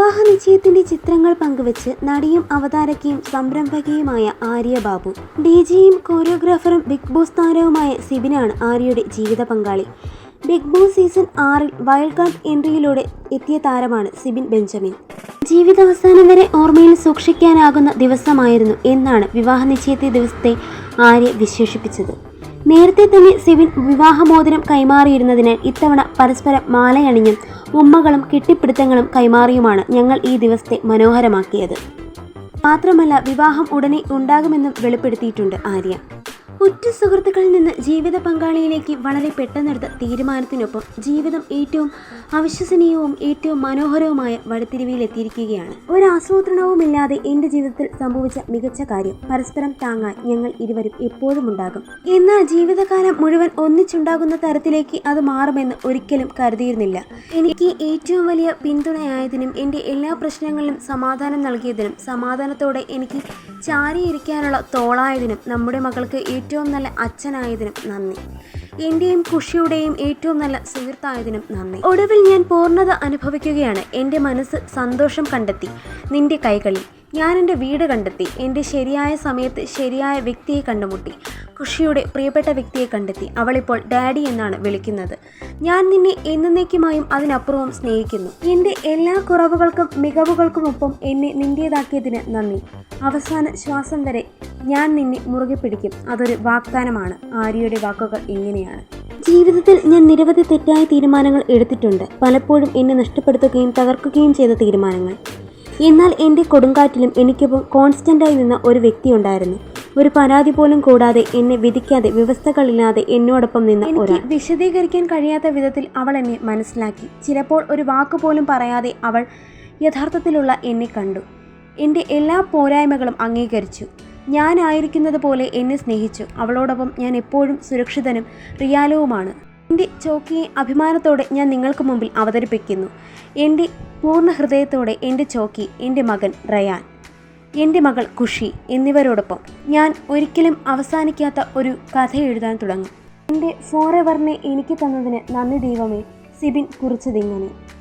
വിവാഹ നിശ്ചയത്തിന്റെ ചിത്രങ്ങൾ പങ്കുവച്ച് നടിയും അവതാരകയും സംരംഭകയുമായ ആര്യ ബാബു ഡി ജിയും കോറിയോഗ്രാഫറും ബിഗ് ബോസ് താരവുമായ സിബിനാണ് ആര്യയുടെ ജീവിത പങ്കാളി. ബിഗ് ബോസ് സീസൺ ആറിൽ വൈൽഡ് കാർഡ് എൻട്രിയിലൂടെ എത്തിയ താരമാണ് സിബിൻ ബെഞ്ചമിൻ. ജീവിതാവസാനം വരെ ഓർമ്മയിൽ സൂക്ഷിക്കാനാകുന്ന ദിവസമായിരുന്നു എന്നാണ് വിവാഹ നിശ്ചയത്തെ ദിവസത്തെ ആര്യ വിശേഷിപ്പിച്ചത്. നേരത്തെ തന്നെ സിബിൻ വിവാഹമോതിരം കൈമാറിയിരുന്നതിനാൽ ഇത്തവണ പരസ്പരം മാലയണിഞ്ഞും ഉമ്മകളും കെട്ടിപ്പിടുത്തങ്ങളും കൈമാറിയുമാണ് ഞങ്ങൾ ഈ ദിവസത്തെ മനോഹരമാക്കിയത്. മാത്രമല്ല വിവാഹം ഉടനെ ഉണ്ടാകുമെന്നും വെളിപ്പെടുത്തിയിട്ടുണ്ട് ആര്യ. ഉറ്റ സുഹൃത്തുക്കളിൽ നിന്ന് ജീവിത പങ്കാളിയിലേക്ക് വളരെ പെട്ടെന്നെടുത്ത തീരുമാനത്തിനൊപ്പം ജീവിതം ഏറ്റവും അവിശ്വസനീയവും ഏറ്റവും മനോഹരവുമായ വഴിത്തിരിവിലെത്തിയിരിക്കുകയാണ് ഒരാസൂത്രണവുമില്ലാതെ എന്റെ ജീവിതത്തിൽ സംഭവിച്ച മികച്ച കാര്യം പരസ്പരം താങ്ങാൻ ഞങ്ങൾ ഇരുവരും എപ്പോഴും ഉണ്ടാകും. എന്നാൽ ജീവിതകാലം മുഴുവൻ ഒന്നിച്ചുണ്ടാകുന്ന തരത്തിലേക്ക് അത് മാറുമെന്ന് ഒരിക്കലും കരുതിയിരുന്നില്ല. എനിക്ക് ഏറ്റവും വലിയ പിന്തുണയായതിനും എന്റെ എല്ലാ പ്രശ്നങ്ങളിലും സമാധാനം നൽകിയതിനും സമാധാനത്തോടെ എനിക്ക് ചാരിയിരിക്കാനുള്ള തോളായതിനും നമ്മുടെ മകൾക്ക് ഏറ്റവും നല്ല അച്ഛനായതിനും നന്ദി. എന്റെയും കുഷിയുടെയും ഏറ്റവും നല്ല സുഹൃത്തായതിനും നന്ദി. ഒടുവിൽ ഞാൻ പൂർണത അനുഭവിക്കുകയാണ്. എന്റെ മനസ്സ് സന്തോഷം കണ്ടെത്തി. നിന്റെ കൈകളിൽ. ഞാൻ എന്റെ വീട് കണ്ടെത്തി. എന്റെ ശരിയായ സമയത്ത് ശരിയായ വ്യക്തിയെ കണ്ടുമുട്ടി. കൃഷിയുടെ പ്രിയപ്പെട്ട വ്യക്തിയെ കണ്ടെത്തി. അവളിപ്പോൾ ഡാഡി എന്നാണ് വിളിക്കുന്നത്. ഞാൻ നിന്നെ എന്നേക്കുമായും അതിനപ്പുറവും സ്നേഹിക്കുന്നു. എന്റെ എല്ലാ കുറവുകൾക്കും മികവുകൾക്കുമൊപ്പം എന്നെ നിന്റേതാക്കിയതിന് നന്ദി. അവസാന ശ്വാസം വരെ ഞാൻ നിന്നെ മുറുകെ പിടിക്കും. അതൊരു വാഗ്ദാനമാണ്. ആര്യയുടെ വാക്കുകൾ ഇങ്ങനെയാണ്. ജീവിതത്തിൽ ഞാൻ നിരവധി തെറ്റായ തീരുമാനങ്ങൾ എടുത്തിട്ടുണ്ട്. പലപ്പോഴും എന്നെ നഷ്ടപ്പെടുത്തുകയും തകർക്കുകയും ചെയ്ത തീരുമാനങ്ങൾ. എന്നാൽ എന്റെ കൊടുങ്കാറ്റിലും എനിക്കൊപ്പം കോൺസ്റ്റന്റായി നിന്ന ഒരു വ്യക്തി ഉണ്ടായിരുന്നു. ഒരു പരാതി പോലും കൂടാതെ എന്നെ വിധിക്കാതെ വ്യവസ്ഥകളില്ലാതെ എന്നോടൊപ്പം നിന്ന ഒരാൾ. വിശദീകരിക്കാൻ കഴിയാത്ത വിധത്തിൽ അവൾ എന്നെ മനസ്സിലാക്കി. ചിലപ്പോൾ ഒരു വാക്ക് പോലും പറയാതെ അവൾ യഥാർത്ഥത്തിലുള്ള എന്നെ കണ്ടു. എന്റെ എല്ലാ പോരായ്മകളും അംഗീകരിച്ചു. ഞാനായിരിക്കുന്നത് പോലെ എന്നെ സ്നേഹിച്ചു. അവളോടൊപ്പം ഞാൻ എപ്പോഴും സുരക്ഷിതനും റിയാലവുമാണ് എന്റെ ചോക്കിയെ അഭിമാനത്തോടെ ഞാൻ നിങ്ങൾക്ക് മുമ്പിൽ അവതരിപ്പിക്കുന്നു. എന്റെ പൂർണ ഹൃദയത്തോടെ എന്റെ ചോക്കി എന്റെ മകൻ റയാൻ. എന്റെ മകൾ ഖുഷി എന്നിവരോടൊപ്പം ഞാൻ ഒരിക്കലും അവസാനിക്കാത്ത ഒരു കഥ എഴുതാൻ തുടങ്ങും. എന്റെ ഫോർ എവറിനെ എനിക്ക് തന്നതിന് നന്ദി ദൈവമേ. സിബിൻ കുറിച്ചതിങ്ങനെ.